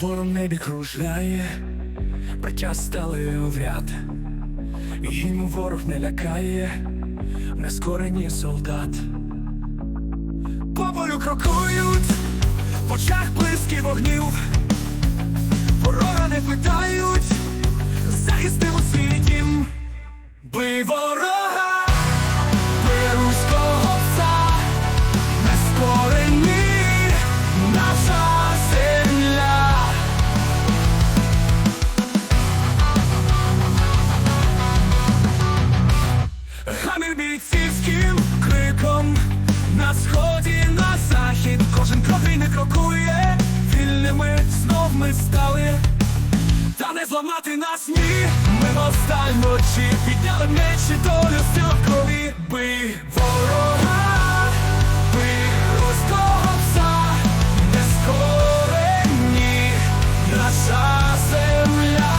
По небі кружляє, браття стали у ряд, їм ворог не лякає, нескорені солдат. По полю крокують, в очах близькі вогнів, ворога не питають, захистимо свій дім. Бий стали, та не зламати нас ні. Ми мосталь ночі підняли мечі долю крові, бий ворога, бий руського пса, не скорені наша земля.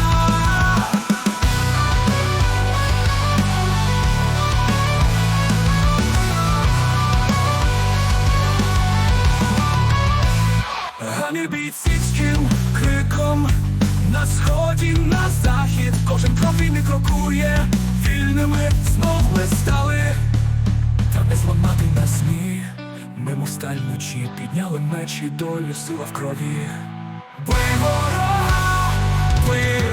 Гамір бійцівським криком на сході, на захід, кожен не крокує, вільними знов ми стали, та не зламати нас ні. Ми мов сталь ночі підняли мечі, долю сила в крові. Бий ворога, бий